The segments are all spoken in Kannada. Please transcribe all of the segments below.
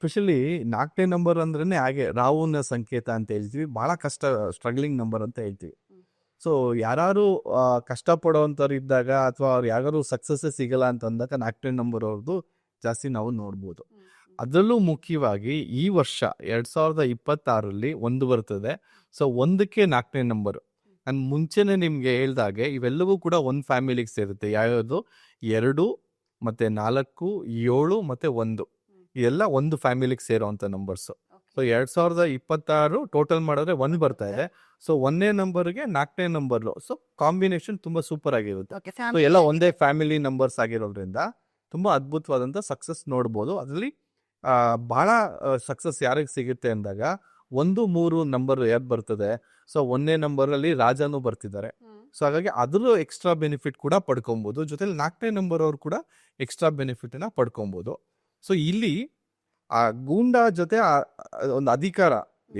ಸ್ಪೆಷಲಿ ನಾಲ್ಕನೇ ನಂಬರ್ ಅಂದ್ರೇ ಹಾಗೆ ರಾಹುನ ಸಂಕೇತ ಅಂತ ಹೇಳ್ತೀವಿ. ಬಹಳ ಕಷ್ಟ ಸ್ಟ್ರಗ್ಲಿಂಗ್ ನಂಬರ್ ಅಂತ ಹೇಳ್ತೀವಿ. ಸೊ ಯಾರು ಕಷ್ಟಪಡೋವಂಥವ್ರು ಇದ್ದಾಗ ಅಥವಾ ಅವ್ರು ಯಾರು ಸಕ್ಸಸ್ ಸಿಗಲ್ಲ ಅಂತ ಅಂದಾಗ ನಾಲ್ಕನೇ ನಂಬರ್ ಅವ್ರದ್ದು ಜಾಸ್ತಿ ನಾವು ನೋಡ್ಬೋದು. ಅದರಲ್ಲೂ ಮುಖ್ಯವಾಗಿ ಈ ವರ್ಷ ಎರಡ್ ಸಾವಿರದ ಇಪ್ಪತ್ತಾರಲ್ಲಿ ಒಂದು ಬರ್ತದೆ. ಸೊ ಒಂದಕ್ಕೆ ನಾಲ್ಕನೇ ನಂಬರ್ ನಾನು ಮುಂಚೆನೆ ನಿಮ್ಗೆ ಹೇಳ್ದಾಗೆ ಇವೆಲ್ಲವೂ ಕೂಡ ಒಂದು ಫ್ಯಾಮಿಲಿಗೆ ಸೇರುತ್ತೆ. ಯಾವ್ಯಾವುದು? ಎರಡು ಮತ್ತೆ ನಾಲ್ಕು ಏಳು ಮತ್ತೆ ಒಂದು. ಇದೆಲ್ಲ ಒಂದು ಫ್ಯಾಮಿಲಿಗೆ ಸೇರೋವಂಥ ನಂಬರ್ಸ್. ಸೊ ಎರಡ್ ಸಾವಿರದ ಇಪ್ಪತ್ತಾರು ಟೋಟಲ್ ಮಾಡಿದ್ರೆ ಒಂದ್ ಬರ್ತಾ ಇದೆ. ಸೊ ಒಂದನೇ ನಂಬರ್ಗೆ ನಾಲ್ಕನೇ ನಂಬರ್ ಸೊ ಕಾಂಬಿನೇಷನ್ ತುಂಬಾ ಸೂಪರ್ ಆಗಿರುತ್ತೆ. ಸೊ ಎಲ್ಲ ಒಂದೇ ಫ್ಯಾಮಿಲಿ ನಂಬರ್ಸ್ ಆಗಿರೋದ್ರಿಂದ ತುಂಬಾ ಅದ್ಭುತವಾದಂಥ ಸಕ್ಸಸ್ ನೋಡ್ಬೋದು. ಅದರಲ್ಲಿ ಬಹಳ ಸಕ್ಸಸ್ ಯಾರಿಗೆ ಸಿಗುತ್ತೆ ಅಂದಾಗ ಒಂದು ಮೂರು ನಂಬರ್ ಯಾರು ಬರ್ತದೆ. ಸೊ ಒಂದನೇ ನಂಬರಲ್ಲಿ ರಾಜನೂ ಬರ್ತಿದ್ದಾರೆ. ಸೊ ಹಾಗಾಗಿ ಅದ್ರ ಎಕ್ಸ್ಟ್ರಾ ಬೆನಿಫಿಟ್ ಕೂಡ ಪಡ್ಕೊಬಹುದು ಜೊತೆಲಿ ನಾಲ್ಕನೇ ನಂಬರ್ ಅವ್ರು ಕೂಡ ಎಕ್ಸ್ಟ್ರಾ ಬೆನಿಫಿಟ್ನ ಪಡ್ಕೊಬೋದು. ಸೊ ಇಲ್ಲಿ ಆ ಗೂಂಡ ಜೊತೆ ಒಂದು ಅಧಿಕಾರ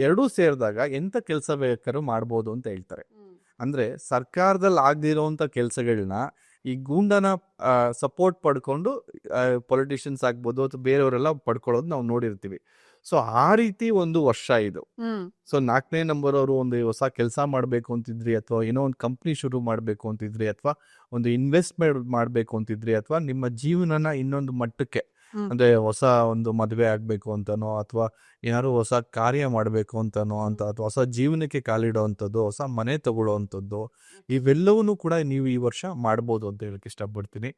ಎರಡೂ ಸೇರಿದಾಗ ಎಂತ ಕೆಲಸ ಬೇಕಾದ್ರೂ ಮಾಡ್ಬೋದು ಅಂತ ಹೇಳ್ತಾರೆ. ಅಂದ್ರೆ ಸರ್ಕಾರದಲ್ಲಿ ಆಗದಿರೋಂಥ ಕೆಲಸಗಳನ್ನ ಈ ಗೂಂಡನ ಸಪೋರ್ಟ್ ಪಡ್ಕೊಂಡು ಪೊಲಿಟಿಷಿಯನ್ಸ್ ಆಗ್ಬೋದು ಅಥವಾ ಬೇರೆಯವರೆಲ್ಲ ಪಡ್ಕೊಳ್ಳೋದು ನಾವು ನೋಡಿರ್ತೀವಿ. ಸೊ ಆ ರೀತಿ ಒಂದು ವರ್ಷ ಇದು. ಸೊ ನಾಲ್ಕನೇ ನಂಬರ್ ಅವರು ಒಂದು ಹೊಸ ಕೆಲಸ ಮಾಡಬೇಕು ಅಂತಿದ್ರಿ ಅಥವಾ ಏನೋ ಒಂದು ಕಂಪ್ನಿ ಶುರು ಮಾಡಬೇಕು ಅಂತಿದ್ರಿ ಅಥವಾ ಒಂದು ಇನ್ವೆಸ್ಟ್ಮೆಂಟ್ ಮಾಡಬೇಕು ಅಂತಿದ್ರಿ ಅಥವಾ ನಿಮ್ಮ ಜೀವನನ ಇನ್ನೊಂದು ಮಟ್ಟಕ್ಕೆ. ಅಂದ್ರೆ ಹೊಸ ಒಂದು ಮದುವೆ ಆಗ್ಬೇಕು ಅಂತನೋ ಅಥವಾ ಏನಾದ್ರು ಹೊಸ ಕಾರ್ಯ ಮಾಡಬೇಕು ಅಂತನೋ ಅಂತ ಅಥವಾ ಹೊಸ ಜೀವನಕ್ಕೆ ಕಾಲಿಡೋ ಅಂಥದ್ದು ಹೊಸ ಮನೆ ತಗೊಳ್ಳೋ ಅಂಥದ್ದು ಇವೆಲ್ಲವನ್ನೂ ಕೂಡ ನೀವು ಈ ವರ್ಷ ಮಾಡ್ಬೋದು ಅಂತ ಹೇಳಕ್ ಇಷ್ಟಪಡ್ತೀನಿ.